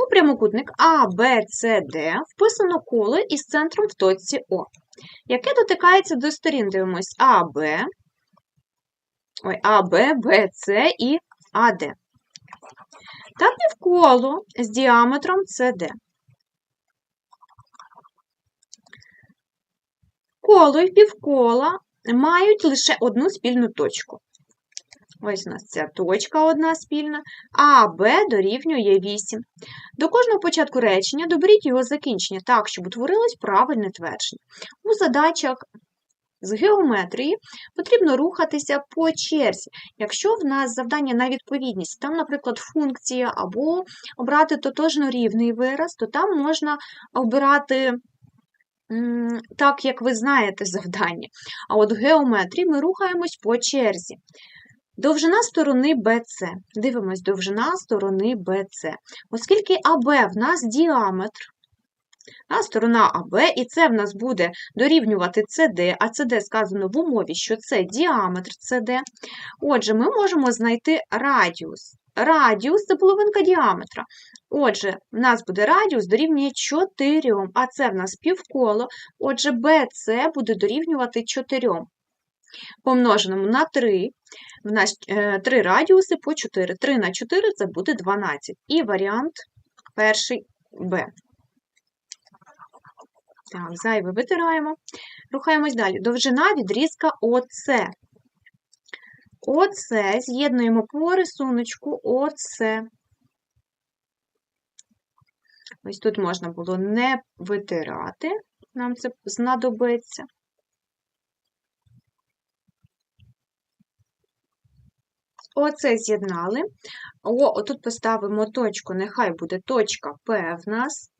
У прямокутник А, Б, С, Д вписано коло із центром в точці О, яке дотикається до сторін. Дивимось А, Б, ой, А, Б, Б, С і АД. Та півколо з діаметром СД. Коло і півкола мають лише одну спільну точку. Ось у нас ця точка одна спільна, а Б дорівнює 8. До кожного початку речення доберіть його закінчення так, щоб утворилось правильне твердження. У задачах з геометрії потрібно рухатися по черзі. Якщо в нас завдання на відповідність, там, наприклад, функція або обрати тотожно рівний вираз, то там можна обирати так, як ви знаєте завдання. А от в геометрії ми рухаємось по черзі. Довжина сторони BC. Дивимось, довжина сторони BC. Оскільки АБ в нас діаметр, а сторона АБ, і це в нас буде дорівнювати CD, а CD сказано в умові, що це діаметр CD. Отже, ми можемо знайти радіус. Радіус це половинка діаметра. Отже, в нас буде радіус дорівнює 4, а це в нас півколо. Отже, BC буде дорівнювати 4. Помноженому на 3, в нас 3 радіуси по 4. 3 на 4 це буде 12. І варіант перший Б. Так, зайве витираємо. Рухаємось далі. Довжина відрізка ОЦ. ОЦ з'єднуємо по рисуночку ОЦ. Ось тут можна було не витирати, нам це знадобиться. Оце з'єднали. О, отут поставимо точку, нехай буде точка П в нас.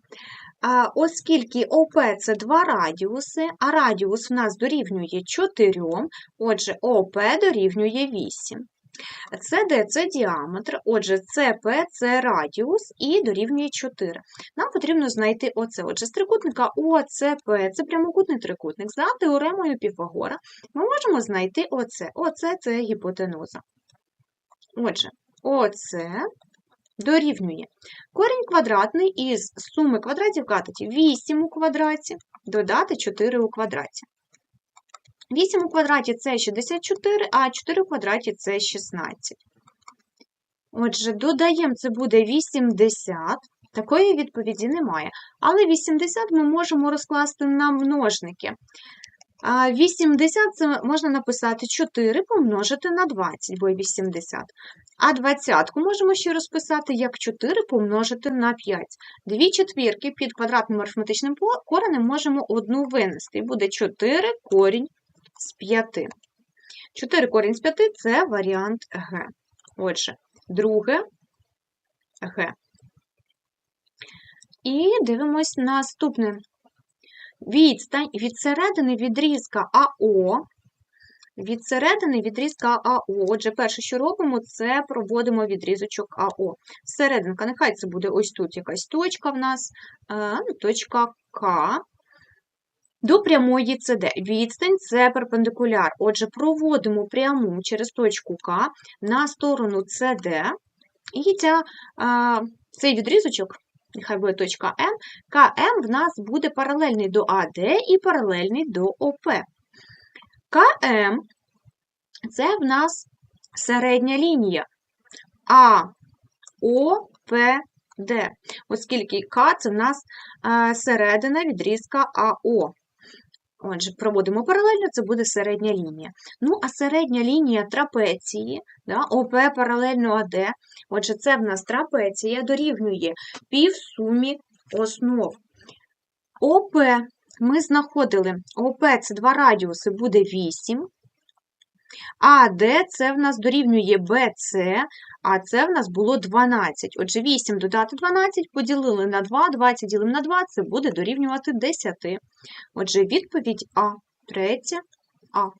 Оскільки ОП це два радіуси, а радіус в нас дорівнює 4, отже, ОП дорівнює 8. СД це діаметр, отже, ЦП це радіус і дорівнює 4. Нам потрібно знайти оце. Отже, з трикутника ОЦП це прямокутний трикутник. За теоремою Піфагора ми можемо знайти оце. Оце це гіпотенуза. Отже, оце дорівнює корінь квадратний із суми квадратів катетів 8 у квадраті, додати 4 у квадраті. 8 у квадраті це 64, а 4 у квадраті це 16. Отже, додаємо, це буде 80. Такої відповіді немає. Але 80 ми можемо розкласти на множники. 80 це можна написати 4 помножити на 20, бо 80. А 20 можемо ще розписати як 4 помножити на 5. Дві четвірки під квадратним арифметичним коренем можемо одну винести. І буде 4 корінь з 5. 4 корінь з 5 це варіант Г. Отже, друге Г. І дивимось наступне. Відстань від середини відрізка АО. Від середини відрізка АО. Отже, перше, що робимо, це проводимо відрізочок АО. Серединка, нехай це буде ось тут якась точка в нас, ну, точка К. До прямої ЦД. Відстань це перпендикуляр. Отже, проводимо пряму через точку К на сторону ЦД. І ця, цей відрізочок нехай буде точка М, КМ в нас буде паралельний до АД і паралельний до ОП. КМ це в нас середня лінія А, О, оскільки К це в нас середина відрізка АО. Отже, проводимо паралельно, це буде середня лінія. Ну, а середня лінія трапеції, да, ОП паралельно АД, отже, це в нас трапеція дорівнює півсумі основ. ОП ми знаходили, ОП це два радіуси, буде 8. А Д це в нас дорівнює БЦ, а це в нас було 12. Отже, 8 додати 12 поділили на 2, 20 ділимо на 2, це буде дорівнювати 10. Отже, відповідь А. Третя А.